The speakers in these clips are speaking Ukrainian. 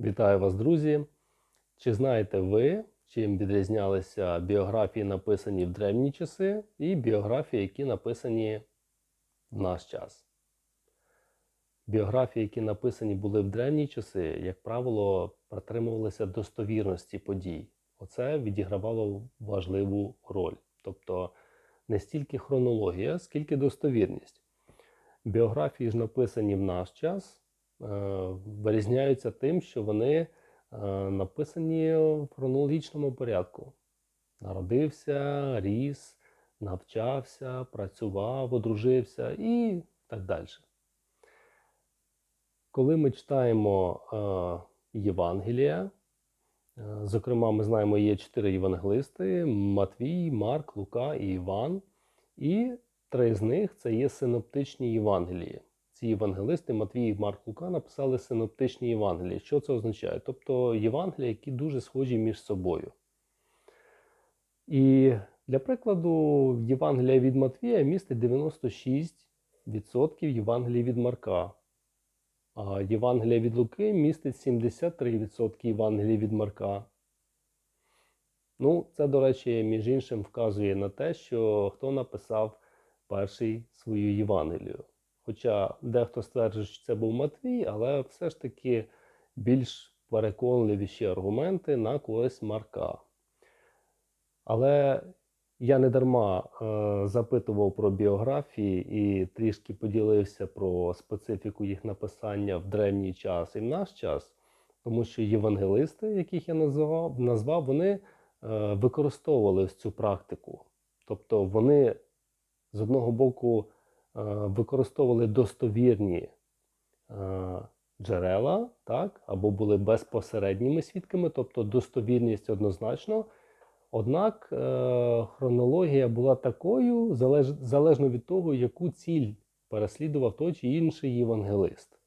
Вітаю вас, друзі! Чи знаєте ви, чим відрізнялися біографії, написані в древні часи, і біографії, які написані в наш час? Біографії, які написані були в древні часи, як правило, притримувалися достовірності подій. Оце відігравало важливу роль. Тобто не стільки хронологія, скільки достовірність. Біографії ж написані в наш час, вирізняються тим, що вони е, написані в хронологічному порядку. Народився, ріс, навчався, працював, одружився і так далі. Коли ми читаємо е, Євангелія, е, зокрема, ми знаємо, є чотири євангелисти: Матвій, Марк, Лука і Іван. І три з них це є синоптичні Євангелії. Ці євангелисти Матвій, Марк, Лука написали синоптичні Євангелії. Що це означає? Тобто Євангелії, які дуже схожі між собою. І для прикладу, Євангелія від Матвія містить 96% Євангелії від Марка. А Євангелія від Луки містить 73% Євангелії від Марка. Ну, це, до речі, між іншим вказує на те, що хто написав перший свою Євангелію. Хоча дехто стверджує, що це був Матвій, але все ж таки більш переконливіші аргументи на користь Марка. Але я не дарма е, запитував про біографії і трішки поділився про специфіку їх написання в древній час і в наш час, тому що євангелисти, яких я назвав, назвав вони е, використовували цю практику. Тобто вони з одного боку використовували достовірні е, джерела, так, або були безпосередніми свідками, тобто достовірність однозначно. Однак е, хронологія була такою, залежно від того, яку ціль переслідував той чи інший євангелист.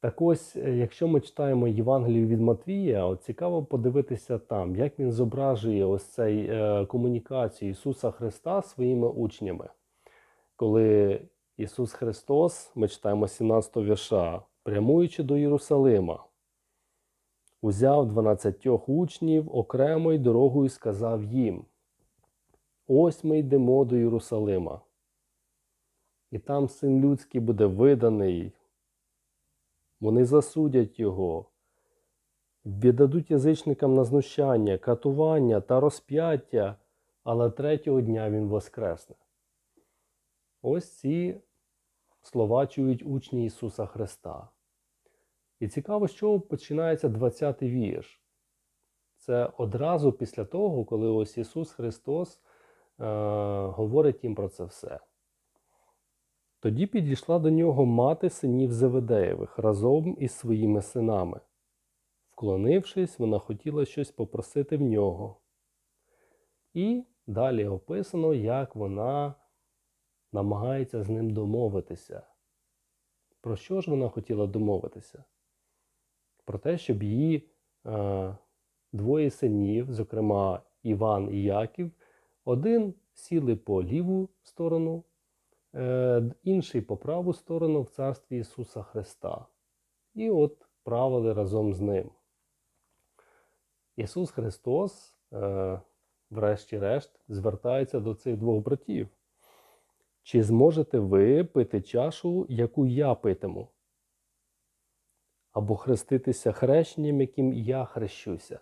Так ось, е, якщо ми читаємо Євангелію від Матвія, от цікаво подивитися там, як він зображує ось цей е, комунікацію Ісуса Христа своїми учнями. Коли Ісус Христос, ми читаємо 17 вірша, прямуючи до Єрусалима, узяв дванадцятьох учнів окремою дорогою сказав їм: Ось ми йдемо до Єрусалима, і там син людський буде виданий. Вони засудять його, віддадуть язичникам на знущання, катування та розп'яття, але третього дня він воскресне. Ось ці слова чують учні Ісуса Христа. І цікаво, чого починається 20-й вірш. Це одразу після того, коли ось Ісус Христос е, говорить їм про це все. Тоді підійшла до нього мати синів Зеведеєвих разом із своїми синами. Вклонившись, вона хотіла щось попросити в нього. І далі описано, як вона намагається з ним домовитися. Про що ж вона хотіла домовитися? Про те, щоб її е, двоє синів, зокрема Іван і Яків, один сіли по ліву сторону, е, інший по праву сторону в царстві Ісуса Христа. І от правили разом з ним. Ісус Христос, е, врешті-решт, звертається до цих двох братів. Чи зможете ви пити чашу, яку я питиму? Або хреститися хрещенням, яким я хрещуся?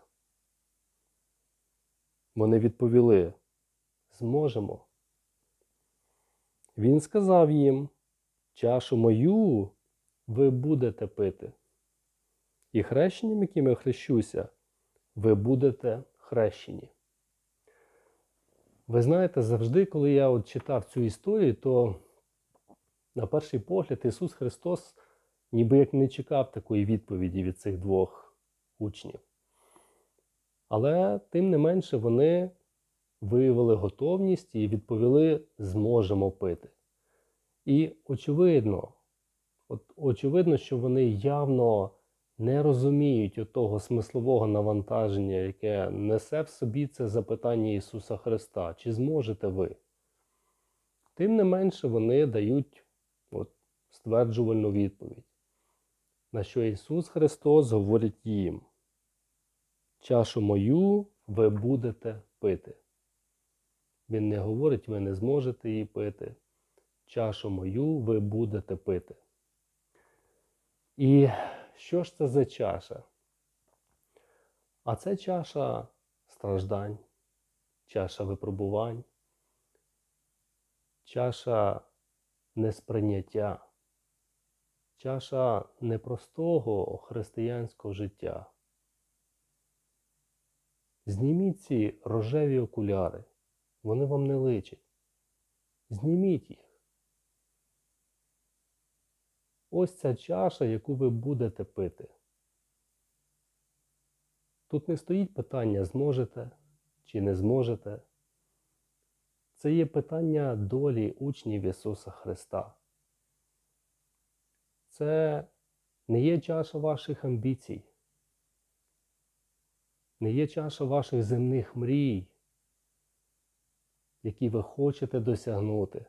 Вони відповіли: Зможемо. Він сказав їм: Чашу мою ви будете пити, і хрещенням, яким я хрещуся, ви будете хрещені. Ви знаєте, завжди, коли я от читав цю історію, то на перший погляд Ісус Христос ніби як не чекав такої відповіді від цих двох учнів. Але тим не менше вони виявили готовність і відповіли зможемо пити. І очевидно, от, очевидно, що вони явно не розуміють того смислового навантаження, яке несе в собі це запитання Ісуса Христа, чи зможете ви? Тим не менше вони дають от, стверджувальну відповідь. На що Ісус Христос говорить їм: Чашу мою ви будете пити. Він не говорить, ви не зможете її пити. Чашу мою ви будете пити. І що ж це за чаша? А це чаша страждань, чаша випробувань, чаша несприйняття, чаша непростого християнського життя. Зніміть ці рожеві окуляри, вони вам не личать. Зніміть їх. Ось ця чаша, яку ви будете пити. Тут не стоїть питання, зможете чи не зможете. Це є питання долі учнів Ісуса Христа. Це не є чаша ваших амбіцій, не є чаша ваших земних мрій, які ви хочете досягнути.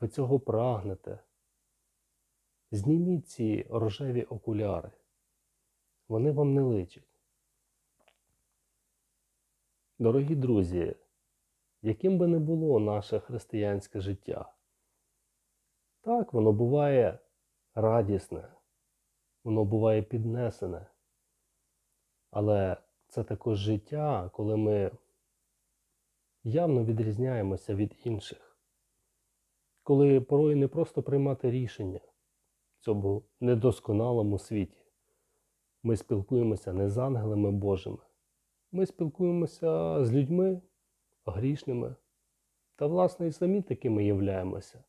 Ви цього прагнете. Зніміть ці рожеві окуляри. Вони вам не личать. Дорогі друзі, яким би не було наше християнське життя, так, воно буває радісне, воно буває піднесене. Але це також життя, коли ми явно відрізняємося від інших, коли порой не просто приймати рішення цьому недосконалому світі. Ми спілкуємося не з ангелами Божими, ми спілкуємося з людьми грішними. Та, власне, і самі такими являємося.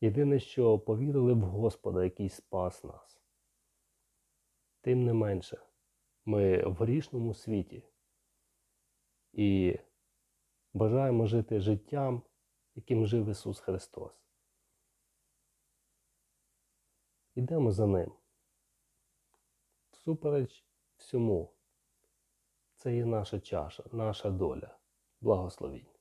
Єдине, що повірили в Господа, який спас нас. Тим не менше, ми в грішному світі і бажаємо жити життям, яким жив Ісус Христос. Ідемо за Ним. Всупереч всьому. Це є наша чаша, наша доля. Благословінь.